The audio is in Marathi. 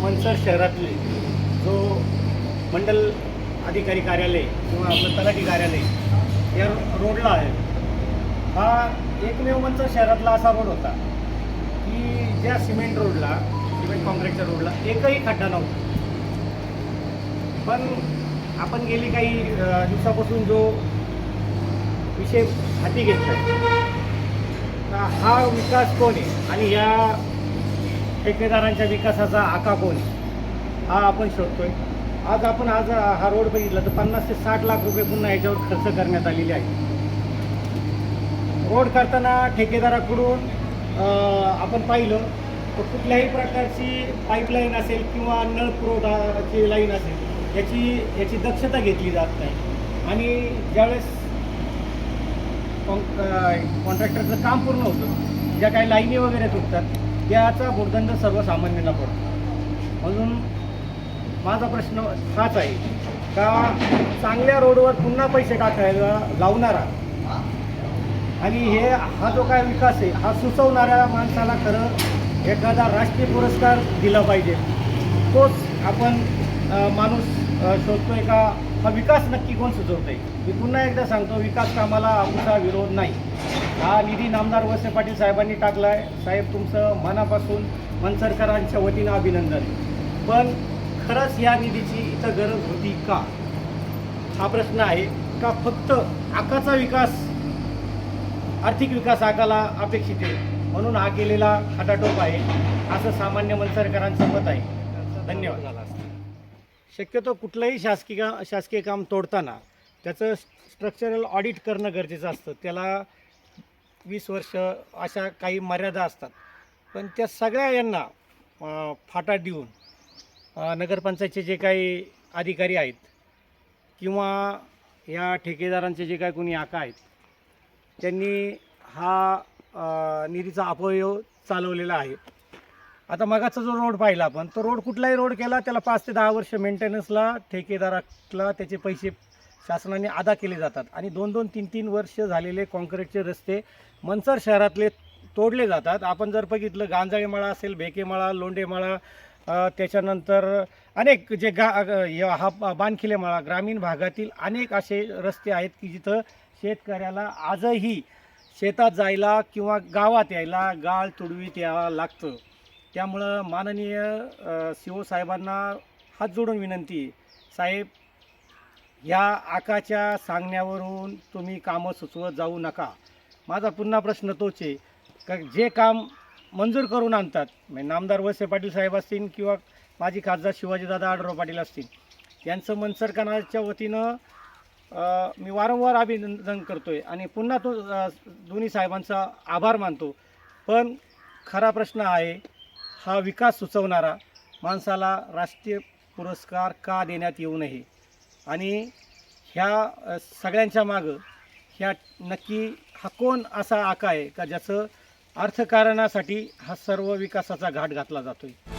शहरातले जो मंडल अधिकारी कार्यालय किंवा आपलं तलाठी कार्यालय या रोडला आहे हा एकमेव मनसर शहरातला असा रोड होता की ज्या सिमेंट रोडला सिमेंट कॉन्क्रीटच्या रोडला एकही खड्डा नव्हता. पण आपण गेली काही दिवसापासून जो विषय हाती घेतला हा विकास कोण आहे? आणि या ठेकेदारांच्या विकासाचा आका कोण? हा आपण शोधतोय. आज आपण आज हा रोड बघितला तर पन्नास ते साठ लाख रुपये पुन्हा याच्यावर खर्च करण्यात आलेले आहे रोड करताना ठेकेदाराकडून आपण पाहिलं तर कुठल्याही प्रकारची पाईपलाईन असेल किंवा नळ पुरवठाची लाईन असेल याची याची दक्षता घेतली जात नाही. आणि ज्यावेळेस कॉन्ट्रॅक्टरचं काम पूर्ण होतं ज्या काही लाईनी वगैरे तुटतात याचा भुर्दंड सर्वसामान्यांना पडतो. म्हणून माझा प्रश्न हाच आहे का चांगल्या रोडवर पुन्हा पैसे टाकायला लावणारा आणि हे हा जो काय विकास आहे हा सुचवणाऱ्या माणसाला खरं एखादा राष्ट्रीय पुरस्कार दिला पाहिजे. तोच आपण माणूस शोधतोय का? हा विकास नक्की कोण सुचवतोय? मी पुन्हा एकदा सांगतो विकास कामाला आमचा विरोध नाही. हा निधी नामदार वसे पाटील साहेबांनी टाकला आहे साहेब तुमचं मनापासून मनसरकरांच्या वतीनं अभिनंदन. पण खरंच या निधीची इथं गरज होती का? हा प्रश्न आहे का? फक्त आकाचा विकास आर्थिक विकास आकाला अपेक्षित आहे. म्हणून हा केलेला खटाटोप आहे. असं सामान्य मनसरकरांचं मत आहे. धन्यवाद. शक्यतो कुठलंही शासकीय शासकीय काम तोडताना त्याचं स्ट्रक्चरल ऑडिट करणं गरजेचं असतं. त्याला वीस वर्ष अशा काही मर्यादा असतात. पण त्या सगळ्या यांना फाटा देऊन नगरपंचायतचे जे काही अधिकारी आहेत किंवा या ठेकेदारांचे जे काही कोणी आका आहेत त्यांनी हा निधीचा अपव्यय चालवलेला आहे. आता मगाचा जो रोड पाहिला आपण तो रोड कुठलाही रोड केला त्याला पाच ते दहा वर्ष मेंटेनन्सला ठेकेदाराला त्याचे पैसे शासनाने अदा केले जातात. आणि दोन दोन तीन तीन वर्ष झालेले कॉन्क्रीटचे रस्ते मनसर शहरातले तोडले जातात. आपण जर बघितलं गांजाळीमाळा असेल भेकेमाळा लोंडेमाळा त्याच्यानंतर अनेक जे गा हा बानखिलेमाळा ग्रामीण भागातील अनेक असे रस्ते आहेत की जिथं शेतकऱ्याला आजही शेतात जायला किंवा गावात यायला गाळ तुडवीत यावं लागतं. त्यामुळं माननीय सी ओ साहेबांना हात जोडून विनंती आहे साहेब ह्या आकाच्या सांगण्यावरून तुम्ही कामं सुचवत जाऊ नका. माझा पुन्हा प्रश्न तोच आहे का जे काम मंजूर करून आणतात म्हणजे नामदार वळसे पाटील साहेब असतील किंवा माजी खासदार शिवाजीदादा आडराव पाटील असतील यांचं मनसरकानाच्या वतीनं मी वारंवार अभिनंदन करतो आहे आणि पुन्हा तो दोन्ही साहेबांचा आभार मानतो. पण खरा प्रश्न आहे हा विकास सुचवणारा माणसाला राष्ट्रीय पुरस्कार का देण्यात येऊ नये? आणि ह्या सगळ्यांच्या मागं ह्या नक्की हा कोण असा आका आहे का ज्याचं अर्थकारणासाठी हा सर्व विकासाचा घाट घातला जातो आहे